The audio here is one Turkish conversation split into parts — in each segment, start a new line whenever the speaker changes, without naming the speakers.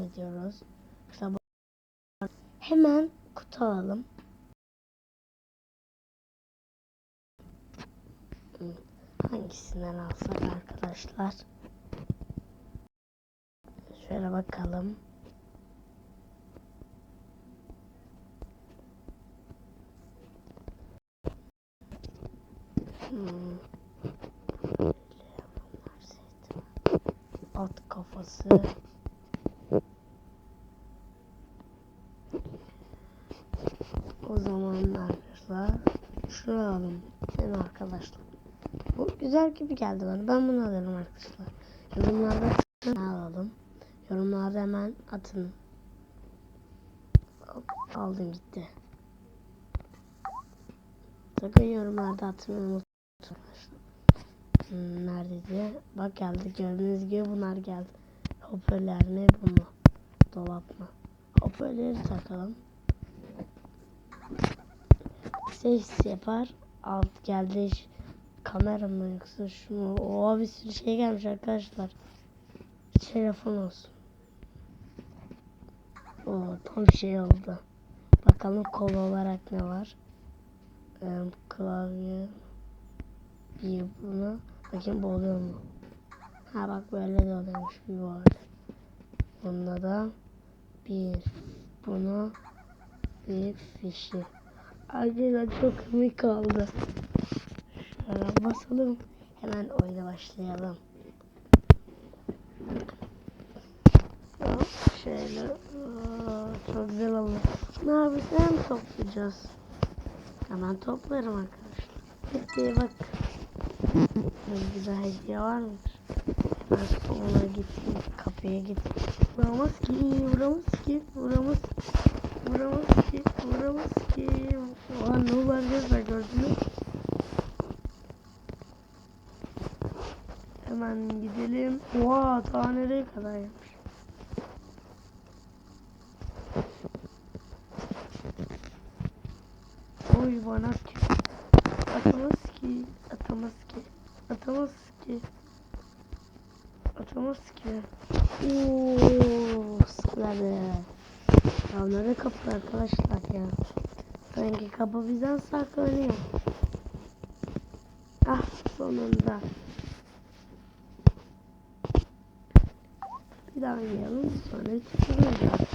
istiyoruz. Mesela bu- hemen kutu alalım. Hangisinden alsak arkadaşlar? Şöyle bakalım. Hmm. At kafası. O zaman şunu alalım. Yani arkadaşlar. Bu güzel gibi geldi bana. Ben bunu alırım arkadaşlar. Yorumlarda alalım? Yorumlarda hemen atın. Hop, aldım gitti. Sakın yorumlarda atmayı. Neredeydi? Bak geldi. Gördüğünüz gibi bunlar geldi. Hoparlör mi bu mu? Dolap mı? Hoparlörü takalım. Ses yapar. Alt geldi. Kamera mı yoksa şu mu? Oha bir sürü şey gelmiş arkadaşlar. Telefon olsun. O tam şey oldu. Bakalım kol olarak ne var? Ee, klavye. Bir bunu. Bakayım bu oluyor mu? Ha bak böyle de oluyormuş var. Bunda da bir bunu bir fişi. Arkadaşlar çok komik oldu. Şöyle basalım. Hemen oyuna başlayalım. Şöyle aa, çok güzel oldu. Ne yapacağız? Hem toplayacağız. Hemen toplarım arkadaşlar. Hediye bak. Güzel hediye var mıdır? Ben ona gittim. Kapıya gittim. Vuramaz ki, vuramaz ki, vuramaz Vuramaz ki, vuramaz ki. Oha ne var arkadaşlar gördünüz? Hemen gidelim. Oha ta nereye kadar yapmış. Oy bana ki. Atamaz ki, atamaz ki, atamaz ki. Atamaz ki. Ooo sıkladı. Nerede kapı arkadaşlar ya? Sanki kapı bizden saklanıyor. Ah sonunda. Bir daha yiyelim sonra çıkaracağız.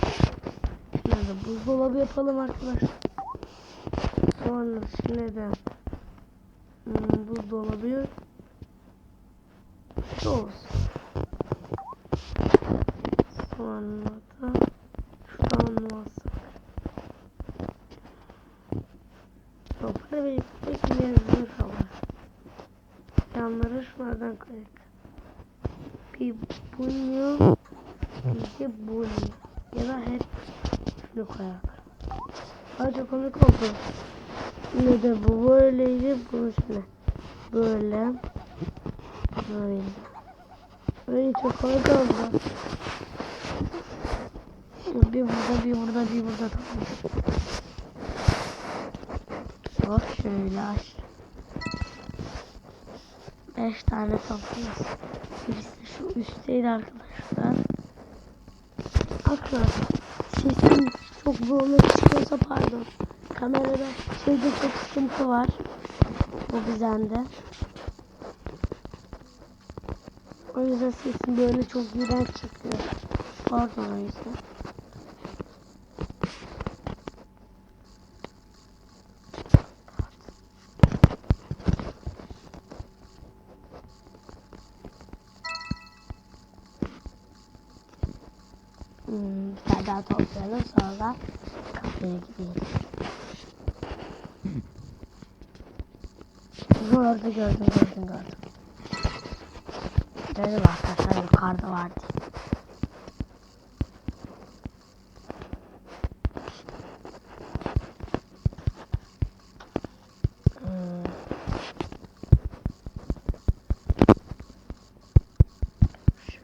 Nerede buzdolabı yapalım arkadaşlar. Sonra şimdi de hmm, buzdolabı olsun. Sonra da şuradan olmazsa. Toplar ve ipek mezun kalır. Yanları şunlardan koyalım. Bir bunyo, bir de bunyo. Ya da hep şunu. Daha çok komik oldu. Yine de bu böyleydi. Bunu şöyle böyle böyle. Böyle çok komik oldu. Bir burada, bir burada, bir burada tamam. Hop şöyle aç. Beş tane topluyoruz. Birisi şu üstteydi arkadaşlar. Arkadaşlar sesim çok boğulmak çıkıyorsa pardon. Kamerada şeyde çok sıkıntı var. Bu bizende. O yüzden sesim böyle çok iğrenç çıkıyor. Pardon o yüzden. Hmm, bir tane daha toplayalım sonra kafeye gidelim. Gördüm gördüm gördüm gördüm. Dedim arkadaşlar yukarıda var diye. Hmm. İşte.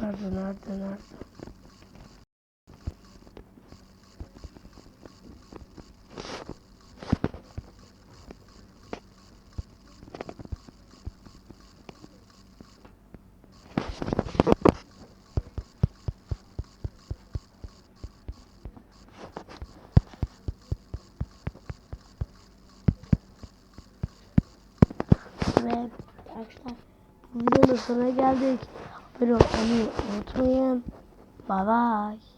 Nerede nerede ve arkadaşlar videonun sonuna geldik. Abone olmayı unutmayın. Bye bye.